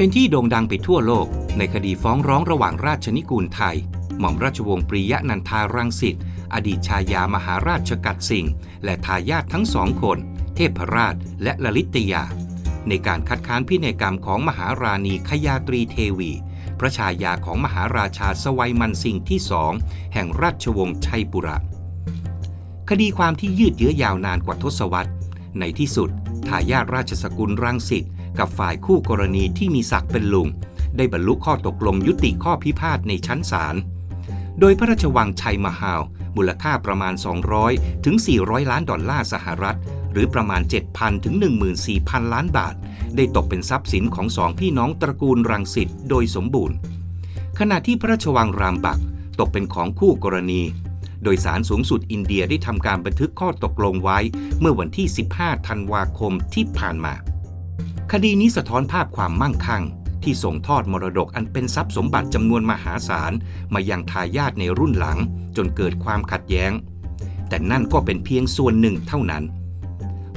เป็นที่โด่งดังไปทั่วโลก ในคดีฟ้องร้องระหว่างราชนิกูลไทย หม่อมราชวงศ์ปรียะนันทารังสิตอดีตชายามหาราชกัดสิงห์และทายาททั้งสองคน เทพราชและลลิตยา ในการคัดค้านพินัยกรรมของมหาราณีขยาตรีเทวี พระชายาของมหาราชาสวัยมันสิงห์ที่สองแห่งราชวงศ์ชัยปุระคดีความที่ยืดเยื้อยาวนานกว่าทศวรรษ ในที่สุด ทายาทราชสกุลรังสิต กับฝ่ายคู่กรณีที่มีศักดิ์เป็นลุง ได้บรรลุข้อตกลงยุติข้อพิพาทในชั้นศาล โดยพระราชวังชัยมหาลมูลค่าประมาณ 200 ถึง 400 ล้านดอลลาร์สหรัฐ หรือประมาณ 7,000 ถึง 14,000 ล้านบาท ได้ตกเป็นทรัพย์สินของสองพี่น้องตระกูลรังสิตโดยสมบูรณ์ ขณะที่พระราชวังรามบักตกเป็นของคู่กรณีโดยสารสูงสุดอินเดียได้ทำการบันทึกข้อตกลงไว้ เมื่อวันที่ 15 ธันวาคมที่ผ่านมา คดีนี้สะท้อนภาพความมั่งคั่ง ที่ส่งทอดมรดกอันเป็นทรัพย์สมบัติจำนวนมหาศาล มายังทายาทในรุ่นหลัง จนเกิดความขัดแย้ง แต่นั่นก็เป็นเพียงส่วนหนึ่งเท่านั้น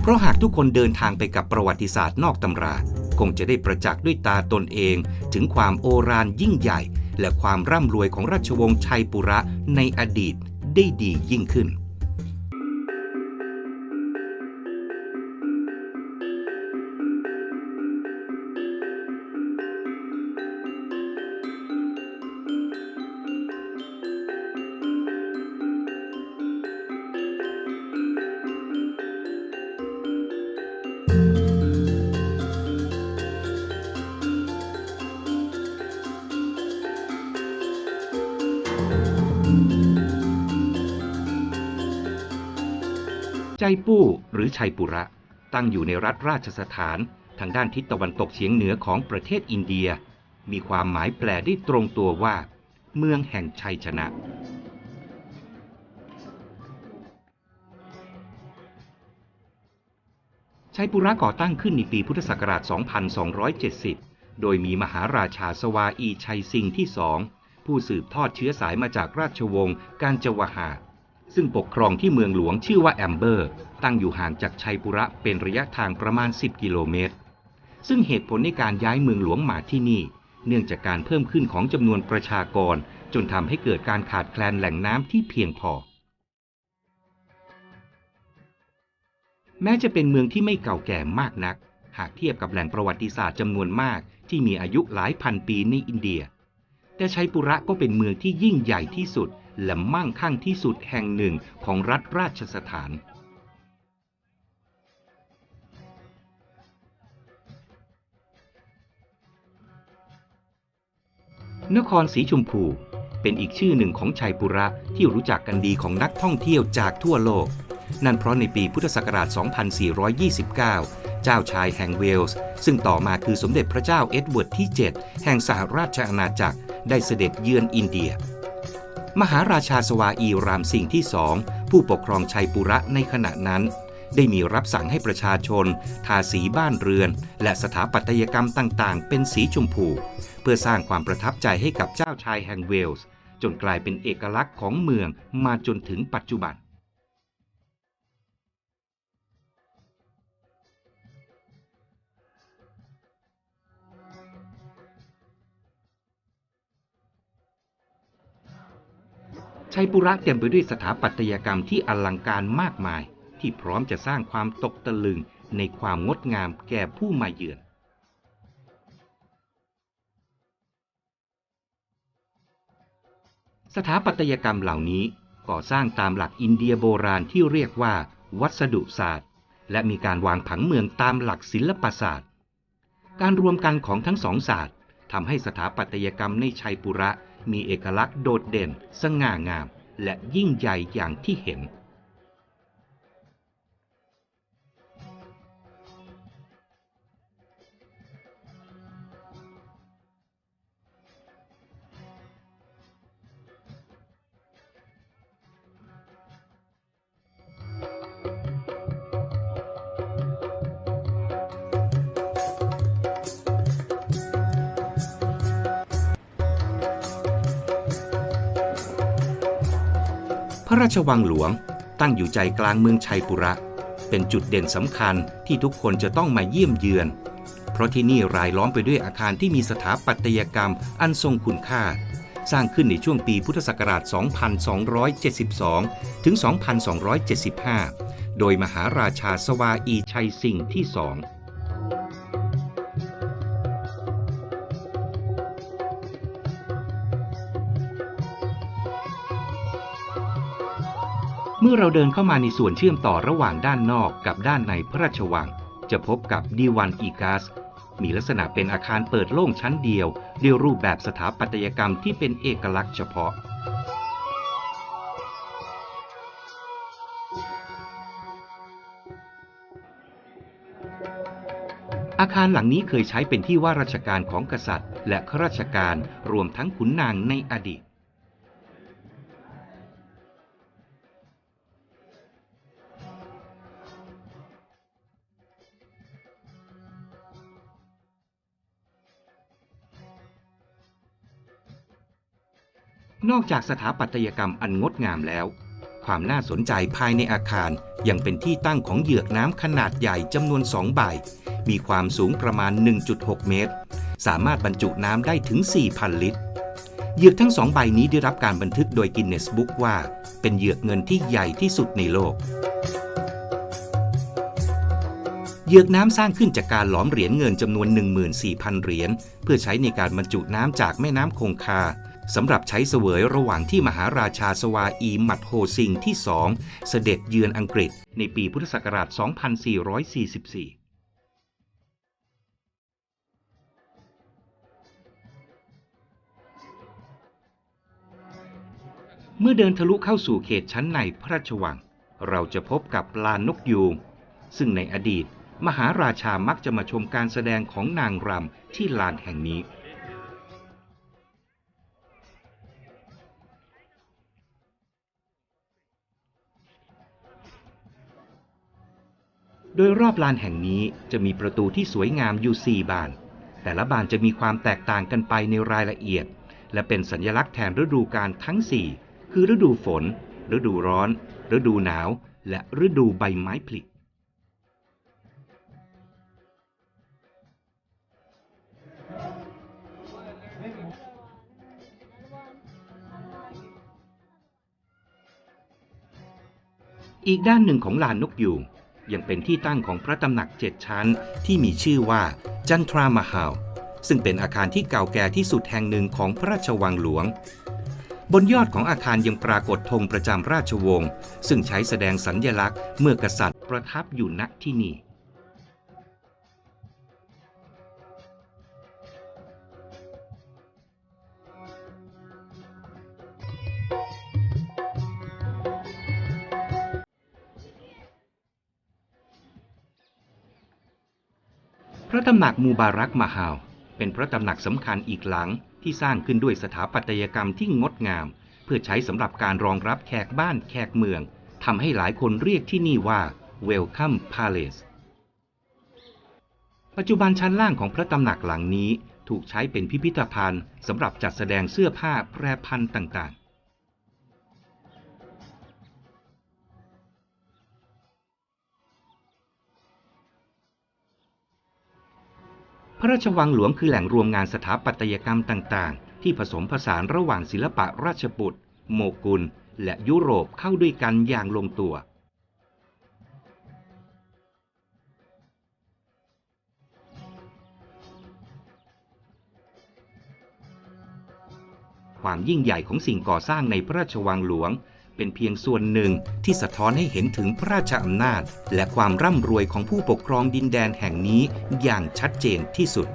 เพราะหากทุกคนเดินทางไปกับประวัติศาสตร์นอกตำรา คงจะได้ประจักษ์ด้วยตาตนเอง ถึงความโอรานยิ่งใหญ่ และความร่ำรวยของราชวงศ์ชัยปุระในอดีตได้ดียิ่งขึ้น ใจปู้หรือชัยปุระ ตั้งอยู่ในรัฐราชสถานทางด้านทิศตะวันตกเฉียงเหนือของประเทศอินเดีย มีความหมายแปลได้ตรงตัวว่า เมืองแห่งชัยชนะ ชัยปุระก่อตั้งขึ้นในปีพุทธศักราช 2270 โดยมีมหาราชาสวาอีชัยซิงห์ที่สองผู้สืบทอดเชื้อสายมาจากราชวงศ์กาญจวหา ซึ่งปกครองที่เมืองหลวงชื่อว่าแอมเบอร์ ตั้งอยู่ห่างจากชัยปุระเป็นระยะทางประมาณ 10 กิโลเมตร ซึ่งเหตุผลในการย้ายเมืองหลวงมาที่นี่ เนื่องจากการเพิ่มขึ้นของจำนวนประชากร จนทำให้เกิดการขาดแคลนแหล่งน้ำที่เพียงพอ แม้จะเป็นเมืองที่ไม่เก่าแก่มากนัก หากเทียบกับแหล่งประวัติศาสตร์จำนวนมาก ที่มีอายุหลายพันปีในอินเดีย แต่ชัยปุระก็เป็นเมืองที่ยิ่งใหญ่ที่สุด และมั่งคั่งที่สุดแห่งหนึ่งของรัฐราชสถาน นครสีชมพูเป็นอีกชื่อหนึ่งของชัยปุระที่รู้จักกันดีของนักท่องเที่ยวจากทั่วโลก นั่นเพราะในปีพุทธศักราช 2429 เจ้าชายแห่งเวลส์ ซึ่งต่อมาคือสมเด็จพระเจ้าเอ็ดเวิร์ดที่ 7 แห่งสหราชอาณาจักร ได้เสด็จเยือนอินเดีย มหาราชาสวาอีรามสิงห์ที่สองผู้ปกครองชัยปุระในขณะนั้น ได้มีรับสั่งให้ประชาชน ทาสีบ้านเรือน และสถาปัตยกรรมต่างๆ เป็นสีชมพู เพื่อสร้างความประทับใจให้กับเจ้าชายแห่งเวลส์ จนกลายเป็นเอกลักษณ์ของเมืองมาจนถึงปัจจุบัน ชัยปุระเต็มไปด้วยสถาปัตยกรรมที่อลังการมากมาย ที่พร้อมจะสร้างความตกตะลึงในความงดงามแก่ผู้มาเยือน สถาปัตยกรรมเหล่านี้ก่อสร้างตามหลักอินเดียโบราณที่เรียกว่า วัสดุศาสตร์ และมีการวางผังเมืองตามหลักศิลปศาสตร์ การรวมกันของทั้งสองศาสตร์ทำให้สถาปัตยกรรมในชัยปุระ มีเอกลักษณ์โดดเด่น สง่างาม และยิ่งใหญ่อย่างที่เห็น ระราชวังหลวงตั้งอยู่ใจกลางเมืองชัยปุระ เป็นจุดเด่นสำคัญที่ทุกคนจะต้องมาเยี่ยมเยือน เพราะที่นี่รายล้อมไปด้วยอาคารที่มีสถาปัตยกรรมอันทรงคุณค่า สร้างขึ้นในช่วงปีพุทธศักราช 2272 ถึง 2275 โดยมหาราชาสวาอีชัยสิงห์ที่สอง เมื่อเราเดินเข้ามาในส่วนเชื่อมต่อระหว่างด้านนอกกับด้านในพระราชวัง จะพบกับดีวันอีกาสมีลักษณะเป็นอาคารเปิดโล่งชั้นเดียวเรียวรูปแบบสถาปัตยกรรมที่เป็นเอกลักษณ์เฉพาะ อาคารหลังนี้เคยใช้เป็นที่ว่าราชการของกษัตริย์ และข้าราชการรวมทั้งขุนนางในอดีต นอกจากสถาปัตยกรรมอันงดงามแล้ว ความน่าสนใจภายในอาคารยังเป็นที่ตั้งของเหยือกน้ำขนาดใหญ่จำนวนสองใบ มีความสูงประมาณ 1.6 เมตร สามารถบรรจุน้ำได้ถึง 4,000 ลิตร เหยือกทั้งสองใบนี้ได้รับการบันทึกโดยกินเนสบุ๊กว่า เป็นเหยือกเงินที่ใหญ่ที่สุดในโลกเหยือกน้ำสร้างขึ้นจากการหลอมเหรียญเงินจำนวน 14,000 เหรียญเพื่อใช้ในการบรรจุน้ำจากแม่น้ำคงคา สำหรับใช้เสวยระหว่างที่มหาราชาสวาอีมัดโฮซิงที่สองเสด็จเยือนอังกฤษในปีพุทธศักราช 2444เมื่อเดินทะลุเข้าสู่เขตชั้นในพระราชวัง เราจะพบกับลานนกยูงซึ่งในอดีต มหาราชามักจะมาชมการแสดงของนางรำที่ลานแห่งนี้ โดยรอบลานแห่งนี้จะมีประตูที่สวยงามอยู่ 4 บาน แต่ละบานจะมีความแตกต่างกันไปในรายละเอียด และเป็นสัญลักษณ์แทนฤดูกาลทั้ง 4 คือฤดูฝน ฤดูร้อน ฤดูหนาว และฤดูใบไม้ผลิอีกด้านหนึ่งของลานนกยูง ยังเป็นที่ตั้งของพระตำหนักเจ็ดชั้นที่มีชื่อว่าจันทรามาฮาลซึ่งเป็นอาคารที่เก่าแก่ที่สุดแห่งหนึ่งของพระราชวังหลวง บนยอดของอาคารยังปรากฏธงประจำราชวงศ์ซึ่งใช้แสดงสัญญลักษณ์เมื่อกษัตริย์ประทับอยู่ณที่นี่ ระตำหนักมูบารักมาฮาลเป็นพระตำหนักสำคัญอีกหลังที่สร้างขึ้นด้วยสถาปัตยกรรมที่งดงาม เพื่อใช้สำหรับการรองรับแขกบ้านแขกเมืองทำให้หลายคนเรียกที่นี่ว่า Welcome Palace ปัจจุบันชั้นล่างของพระตำหนักหลังนี้ถูกใช้เป็นพิพิธภัณฑ์สำหรับจัดแสดงเสื้อผ้าแปรพันธุ์ต่างๆ ระราชวังหลวงคือแหล่งรวมงานสถาปัตยกรรมต่างๆ ที่ผสมผสานระหว่างศิลปะราชบุตรโมกุล และยุโรปเข้าด้วยกันอย่างลงตัว ความยิ่งใหญ่ของสิ่งก่อสร้างในพระราชวังหลวง เป็นเพียงส่วนหนึ่งที่สะท้อนให้เห็นถึงพระราชอำนาจ และความร่ำรวยของผู้ปกครองดินแดนแห่งนี้อย่างชัดเจนที่สุด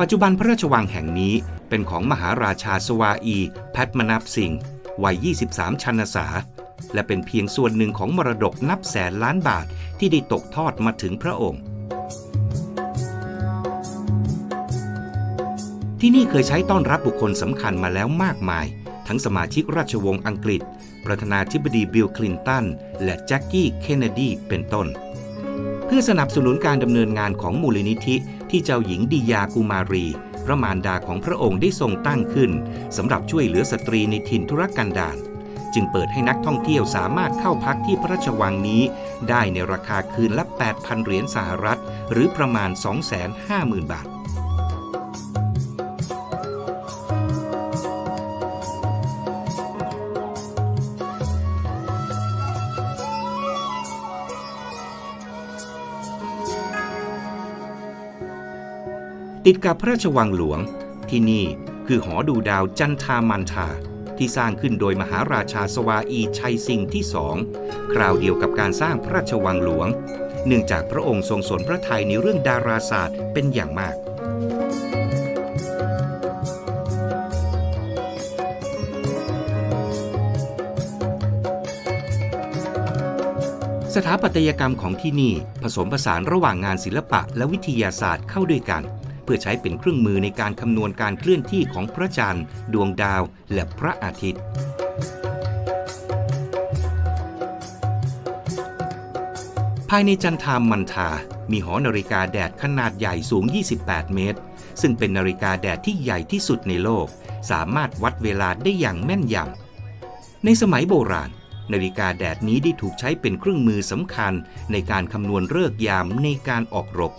ปัจจุบันพระราชวังแห่งนี้เป็นของมหาราชาสวาอี แพทมนับสิงห์วัย 23 ชันษา และเป็นเพียงส่วนหนึ่งของมรดกนับแสนล้านบาทที่ได้ตกทอดมาถึงพระองค์ ที่นี่เคยใช้ต้อนรับบุคคลสำคัญมาแล้วมากมาย ทั้งสมาชิกราชวงศ์อังกฤษ ประธานาธิบดีบิลคลินตัน และแจ็คกี้ เคนเนดี เป็นต้น เพื่อสนับสนุนการดำเนินงานของมูลนิธิที่เจ้าหญิงดิยากุมารี พระมารดาของพระองค์ได้ทรงตั้งขึ้นสำหรับช่วยเหลือสตรีในถิ่นธุรกันดารจึงเปิดให้นักท่องเที่ยวสามารถเข้าพักที่พระราชวังนี้ ได้ในราคาคืนละ 8,000 เหรียญสหรัฐ หรือประมาณ 250,000 บาท ติดกับพระราชวังหลวง ที่นี่คือหอดูดาวจันทามันทาที่สร้างขึ้นโดยมหาราชาสวาอีชัยสิงห์ที่สองคราวเดียวกับการสร้างพระราชวังหลวง เนื่องจากพระองค์ทรงสนพระทัยในเรื่องดาราศาสตร์เป็นอย่างมากสถาปัตยกรรมของที่นี่ผสมผสานระหว่างงานศิลปะและวิทยาศาสตร์เข้าด้วยกัน พื่อใช้เป็นเครื่องมือในการคำนวณการเคลื่อนที่ของพระจันทร์ ดวงดาว และพระอาทิตย์ภายในจันทามมันทา มีหอนาฬิกาแดดขนาดใหญ่สูง 28 เมตร ซึ่งเป็นนาฬิกาแดดที่ใหญ่ที่สุดในโลก สามารถวัดเวลาได้อย่างแม่นยำ ในสมัยโบราณ นาฬิกาแดดนี้ได้ถูกใช้เป็นเครื่องมือสำคัญในการคำนวณฤกษ์ยามในการออกรบ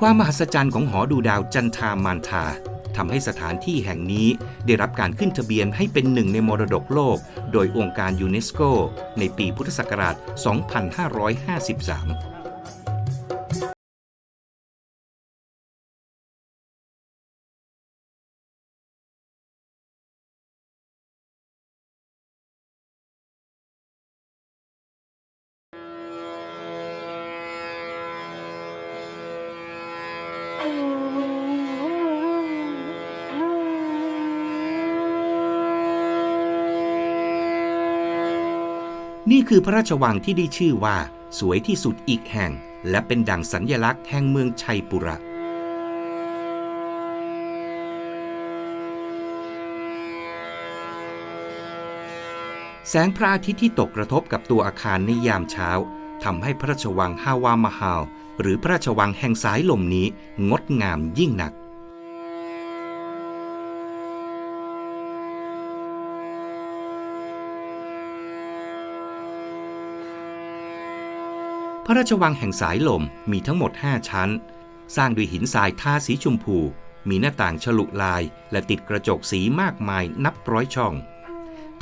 ความมหัศจรรย์ของหอดูดาวจันทามานทาทำให้สถานที่แห่งนี้ได้รับการขึ้นทะเบียนให้เป็นหนึ่งในมรดกโลก โดยองค์การยูเนสโก ในปีพุทธศักราช 2553 คือพระราชวังที่ได้ชื่อว่า สวยที่สุดอีกแห่ง และเป็นดั่งสัญญลักษณ์แห่งเมืองชัยปุระแสงพระอาทิตย์ที่ตกกระทบกับตัวอาคารในยามเช้าทำให้พระราชวังฮาวามาฮาลหรือพระราชวังแห่งสายลมนี้งดงามยิ่งนัก พระราชวังแห่งสายลมมีทั้งหมด 5 ชั้น สร้างด้วยหินทรายทาสีชมพู มีหน้าต่างฉลุลาย และติดกระจกสีมากมายนับร้อยช่อง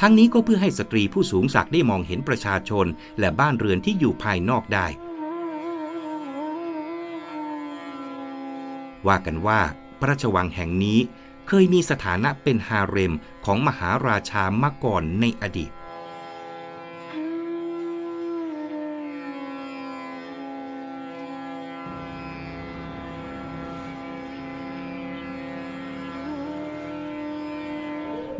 ทั้งนี้ก็เพื่อให้สตรีผู้สูงศักดิ์ได้มองเห็นประชาชน และบ้านเรือนที่อยู่ภายนอกได้ ว่ากันว่าพระราชวังแห่งนี้เคยมีสถานะเป็นฮาเร็มของมหาราชามาก่อนในอดีต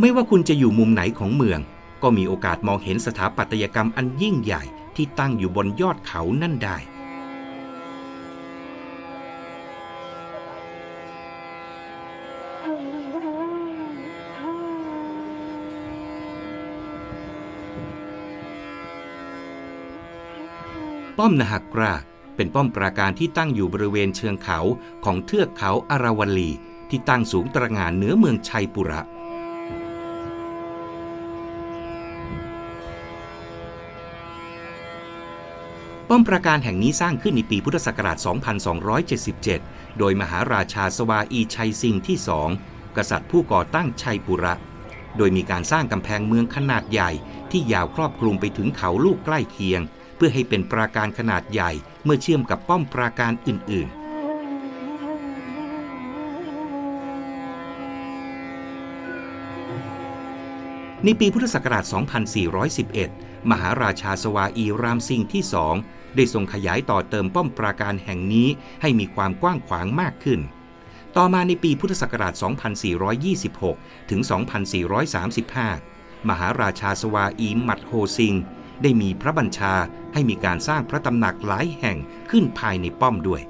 ไม่ว่าคุณจะอยู่มุมไหนของเมือง ก็มีโอกาสมองเห็นสถาปัตยกรรมอันยิ่งใหญ่ที่ตั้งอยู่บนยอดเขานั่นได้ ป้อมนาฮักกราเป็นป้อมปราการที่ตั้งอยู่บริเวณเชิงเขาของเทือกเขาอาราวัลีที่ตั้งสูงตระหง่านเหนือเมืองชัยปุระ ป้อมปราการแห่งนี้สร้างขึ้นในปีพุทธศักราช 2277 โดยมหาราชาสวาอีชัยซิงห์ที่สองกษัตริย์ผู้ก่อตั้งชัยปุระ โดยมีการสร้างกำแพงเมืองขนาดใหญ่ ที่ยาวครอบคลุมไปถึงเขาลูกใกล้เคียง เพื่อให้เป็นปราการขนาดใหญ่เมื่อเชื่อมกับป้อมปราการอื่น ๆในปีพุทธศักราช 2411 มหาราชาสวาอีรามซิงห์ที่สองได้ทรงขยายต่อเติมป้อมปราการแห่งนี้ให้มีความกว้างขวางมากขึ้น ต่อมาในปีพุทธศักราช 2426 ถึง 2435 มหาราชาสวาอีมัดโฮซิง ได้มีพระบัญชาให้มีการสร้างพระตำหนักหลายแห่งขึ้นภายในป้อมด้วย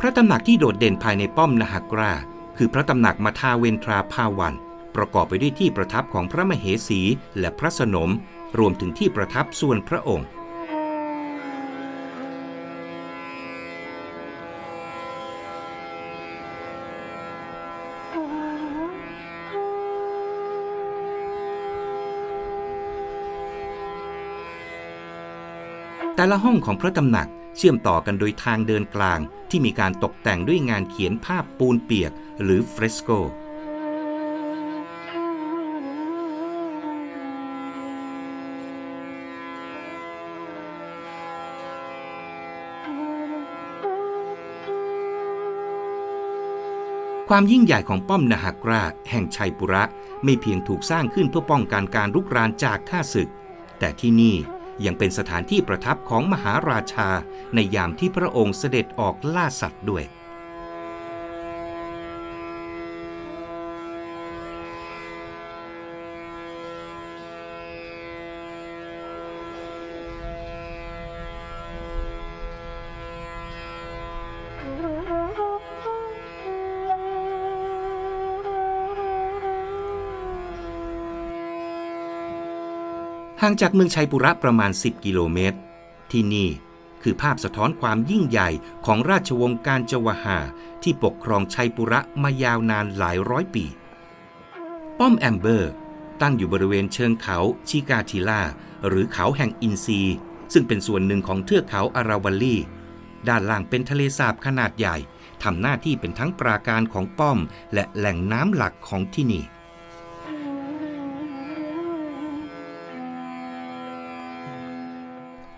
พระตำหนักที่โดดเด่นภายในป้อมนาฮากราคือพระตำหนักมาทาเวนทราภาวัน ประกอบไปด้วยที่ประทับของพระมเหสีและพระสนม รวมถึงที่ประทับส่วนพระองค์ แต่ละห้องของพระตำหนักเชื่อมต่อกันโดยทางเดินกลางที่มีการตกแต่งด้วยงานเขียนภาพปูนเปียกหรือเฟรสโก ความยิ่งใหญ่ของป้อมนาหากราแห่งชัยปุระไม่เพียงถูกสร้างขึ้นเพื่อป้องกันการลุกรานจากข้าศึก แต่ที่นี่ยังเป็นสถานที่ประทับของมหาราชาในยามที่พระองค์เสด็จออกล่าสัตว์ด้วย ห่างจากเมืองชัยปุระประมาณ 10 กิโลเมตร ที่นี่คือภาพสะท้อนความยิ่งใหญ่ของราชวงศ์การจวหาที่ปกครองชัยปุระมายาวนานหลายร้อยปี ป้อมแอมเบอร์ ตั้งอยู่บริเวณเชิงเขาชิกาทิล่า หรือเขาแห่งอินซีซึ่งเป็นส่วนหนึ่งของเทือกเขาอาราวัลลีด้านล่างเป็นทะเลสาบขนาดใหญ่ทำหน้าที่เป็นทั้งปราการของป้อมและแหล่งน้ำหลักของที่นี่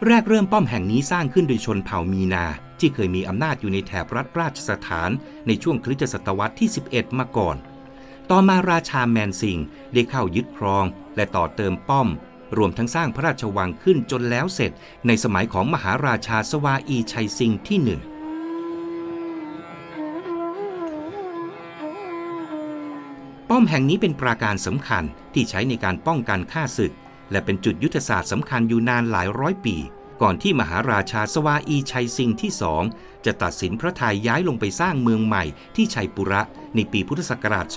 แรกเริ่มป้อมแห่งนี้สร้างขึ้นโดยชนเผ่ามีนา ที่เคยมีอำนาจอยู่ในแถบรัฐราชสถาน ในช่วงคริสตศตวรรษที่ 11 มาก่อน ต่อมาราชาแมนซิงได้เข้ายึดครอง และต่อเติมป้อม รวมทั้งสร้างพระราชวังขึ้นจนแล้วเสร็จ ในสมัยของมหาราชาสวาอีชัยซิงที่หนึ่งป้อมแห่งนี้เป็นปราการสำคัญที่ใช้ในการป้องกันฆ่าศึก และเป็นจุดยุทธศาสตร์สำคัญอยู่นานหลายร้อยปี ก่อนที่มหาราชาสวาอีชัยซิงห์ที่สองจะตัดสินพระทัยย้ายลงไปสร้างเมืองใหม่ที่ชัยปุระในปีพุทธศักราช 2270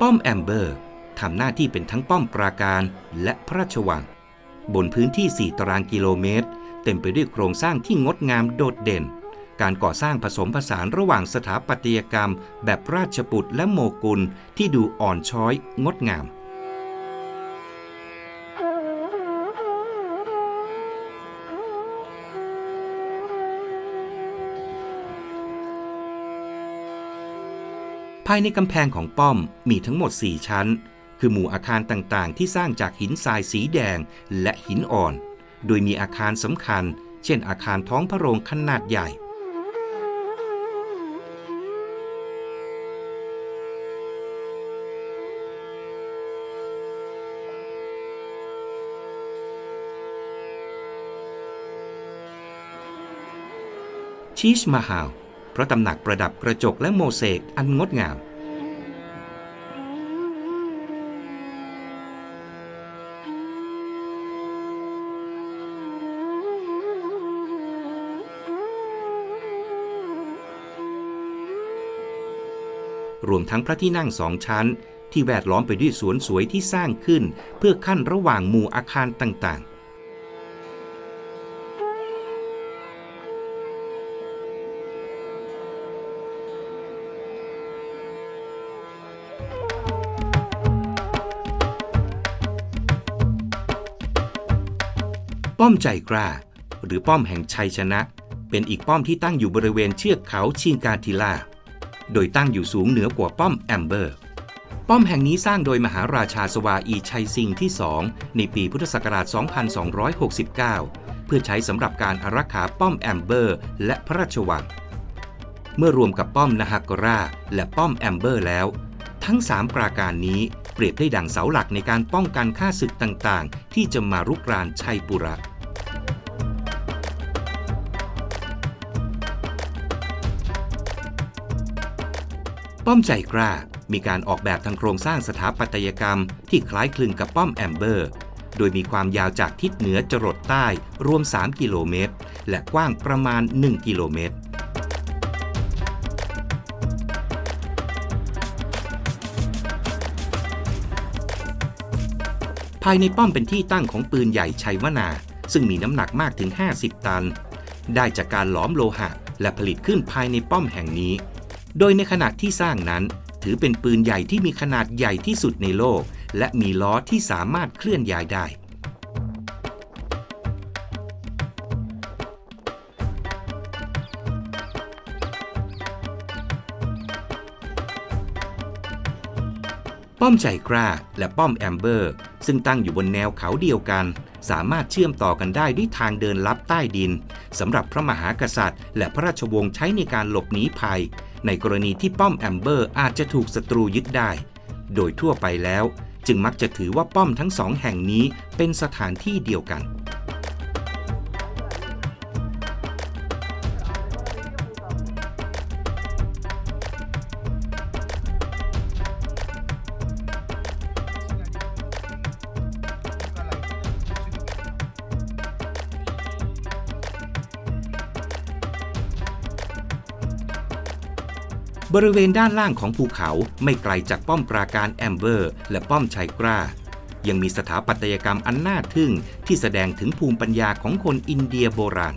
ป้อมแอมเบอร์ทำหน้าที่เป็นทั้งป้อมปราการและพระราชวัง บนพื้นที่ 4 ตารางกิโลเมตร เต็มไปด้วยโครงสร้างที่งดงามโดดเด่น การก่อสร้างผสมผสานระหว่างสถาปัตยกรรม แบบราชบุตรและโมกุลที่ดูอ่อนช้อยงดงาม ภายในกำแพงของป้อมมีทั้งหมด 4 ชั้น คือหมู่อาคารต่างๆ ที่สร้างจากหินทรายสีแดงและหินอ่อน โดยมีอาคารสำคัญเช่นอาคารท้องพระโรงขนาดใหญ่ ชีชมาฮาลพระตำหนักประดับกระจกและโมเสกอันงดงาม รวมทั้งพระที่นั่งสองชั้น ที่แวดล้อมไปด้วยสวนสวยที่สร้างขึ้น เพื่อขั้นระหว่างหมู่อาคารต่าง ป้อมใจกล้า หรือป้อมแห่งชัยชนะ เป็นอีกป้อมที่ตั้งอยู่บริเวณเชือกเขาชิงกาทิล่า โดยตั้งอยู่สูงเหนือกว่าป้อมแอมเบอร์ ป้อมแห่งนี้สร้างโดยมหาราชาสวาอีชัยซิงที่สองในปีพุทธศักราช 2269 เพื่อใช้สำหรับการอารักขาป้อมแอมเบอร์และพระราชวัง เมื่อรวมกับป้อมนาฮากราและป้อมแอมเบอร์แล้ว ทั้ง 3 ปราการนี้ รียบได้ดังเสาหลักในการป้องกันข้าศึกต่างๆ ที่จะมารุกรานชัยปุระป้อมใจกล้ามีการออกแบบทางโครงสร้างสถาปัตยกรรม ที่คล้ายคลึงกับป้อมแอมเบอร์ โดยมีความยาวจากทิศเหนือจรดใต้รวม 3 กิโลเมตร และกว้างประมาณ 1 กิโลเมตรายในป้อมเป็นที่ตั้งของปืนใหญ่ชัยวนา ซึ่งมีน้ำหนักมากถึง 50 ตัน ได้จากการหลอมโลหะ และผลิตขึ้นภายในป้อมแห่งนี้ โดยในขณะที่สร้างนั้น ถือเป็นปืนใหญ่ที่มีขนาดใหญ่ที่สุดในโลก และมีล้อที่สามารถเคลื่อนย้ายได้ป้อมใจกล้าและป้อมแอมเบอร์ ซึ่งตั้งอยู่บนแนวเขาเดียวกัน สามารถเชื่อมต่อกันได้ด้วยทางเดินลับใต้ดินสำหรับพระมหากษัตริย์ และพระราชวงศ์ใช้ในการหลบหนีภัย ในกรณีที่ป้อมแอมเบอร์อาจจะถูกศัตรูยึดได้ โดยทั่วไปแล้ว จึงมักจะถือว่าป้อมทั้งสองแห่งนี้เป็นสถานที่เดียวกัน บริเวณด้านล่างของภูเขาไม่ไกลจากป้อมปราการแอมเบอร์ และป้อมชัยกล้ายังมีสถาปัตยกรรมอันน่าทึ่งที่แสดงถึงภูมิปัญญาของคนอินเดียโบราณ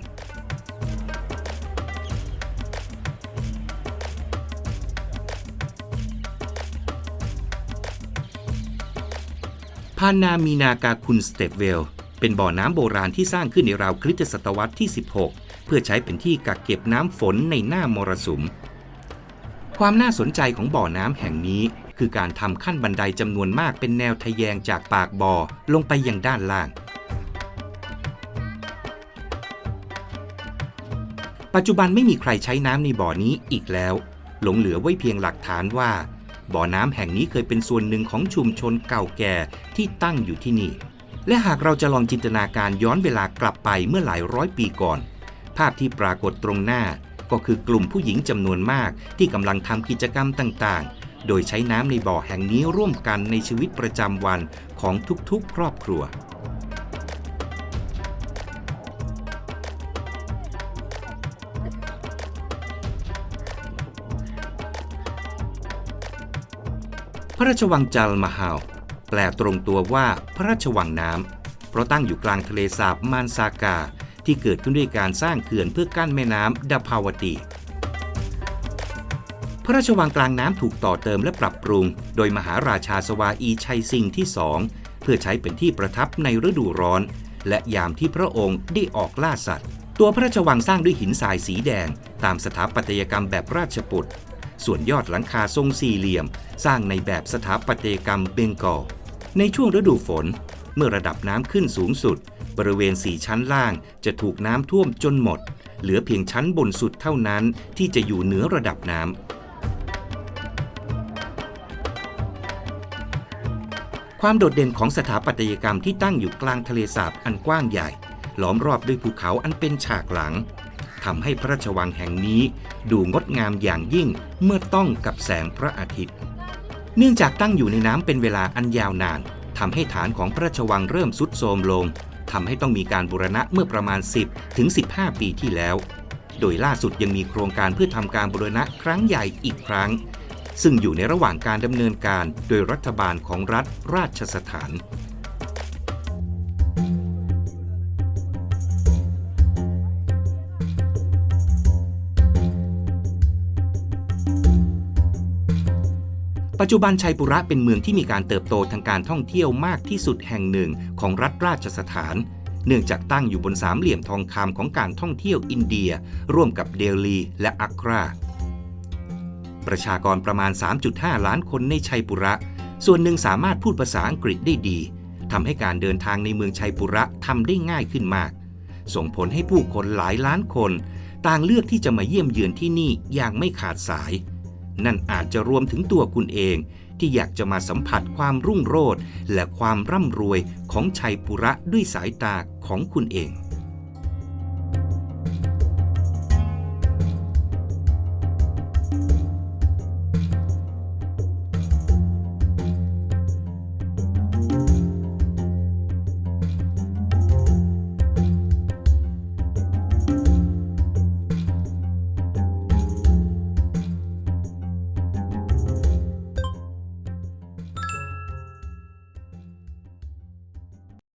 พานามีนากาคุณสเตปเวล เป็นบ่อน้ำโบราณที่สร้างขึ้นในราวคริสตศตวรรษที่ 16 เพื่อใช้เป็นที่กักเก็บน้ำฝนในหน้ามรสุม ความน่าสนใจของบ่อน้ำแห่งนี้ คือการทำขั้นบันไดจำนวนมากเป็นแนวทะแยงจากปากบ่อลงไปยังด้านล่าง ปัจจุบันไม่มีใครใช้น้ำในบ่อนี้อีกแล้ว หลงเหลือไว้เพียงหลักฐานว่า บ่อน้ำแห่งนี้เคยเป็นส่วนหนึ่งของชุมชนเก่าแก่ที่ตั้งอยู่ที่นี่ และหากเราจะลองจินตนาการย้อนเวลากลับไปเมื่อหลายร้อยปีก่อน ภาพที่ปรากฏตรงหน้า ก็คือกลุ่มผู้หญิงจำนวนมากที่กำลังทำกิจกรรมต่างๆ โดยใช้น้ำในบ่อแห่งนี้ร่วมกันในชีวิตประจำวันของทุกๆ ครอบครัวพระราชวังจัลมาฮาลแปลตรงตัวว่าพระราชวังน้ำ เพราะตั้งอยู่กลางทะเลสาบมานซากา ที่เกิดขึ้นด้วยการสร้างเขื่อนเพื่อกั้นแม่น้ำดาภาวตี พระราชวังกลางน้ำถูกต่อเติมและปรับปรุง โดยมหาราชาสวาอีชัยซิงห์ที่สองเพื่อใช้เป็นที่ประทับในฤดูร้อน และยามที่พระองค์ได้ออกล่าสัตว์ ตัวพระราชวังสร้างด้วยหินทรายสีแดง ตามสถาปัตยกรรมแบบราชปุตส่วนยอดหลังคาทรงสี่เหลี่ยม สร้างในแบบสถาปัตยกรรมเบงกอลในช่วงฤดูฝน เมื่อระดับน้ำขึ้นสูงสุด บริเวณสี่ชั้นล่างจะถูกน้ำท่วมจนหมด เหลือเพียงชั้นบนสุดเท่านั้นที่จะอยู่เหนือระดับน้ำ ความโดดเด่นของสถาปัตยกรรมที่ตั้งอยู่กลางทะเลสาบอันกว้างใหญ่ล้อมรอบด้วยภูเขาอันเป็นฉากหลังทำให้พระราชวังแห่งนี้ดูงดงามอย่างยิ่งเมื่อต้องกับแสงพระอาทิตย์ เนื่องจากตั้งอยู่ในน้ำเป็นเวลาอันยาวนานทำให้ฐานของพระราชวังเริ่มสุดโทรมลง ทำให้ต้องมีการบูรณะเมื่อประมาณ 10 ถึง 15 ปีที่แล้ว โดยล่าสุดยังมีโครงการเพื่อทำการบูรณะครั้งใหญ่อีกครั้ง ซึ่งอยู่ในระหว่างการดำเนินการโดยรัฐบาลของรัฐราชสถาน ปัจจุบันชัยปุระเป็นเมืองที่มีการเติบโตทางการท่องเที่ยวมากที่สุดแห่งหนึ่งของรัฐราชสถาน เนื่องจากตั้งอยู่บนสามเหลี่ยมทองคำของการท่องเที่ยวอินเดีย ร่วมกับเดลีและอักราประชากรประมาณ 3.5 ล้านคนในชัยปุระ ส่วนหนึ่งสามารถพูดภาษาอังกฤษได้ดีทำให้การเดินทางในเมืองชัยปุระทำได้ง่ายขึ้นมาก ส่งผลให้ผู้คนหลายล้านคน ต่างเลือกที่จะมาเยี่ยมเยือนที่นี่อย่างไม่ขาดสาย นั่นอาจจะรวมถึงตัวคุณเอง ที่อยากจะมาสัมผัสความรุ่งโรจน์และความร่ำรวยของชัยปุระด้วยสายตาของคุณเอง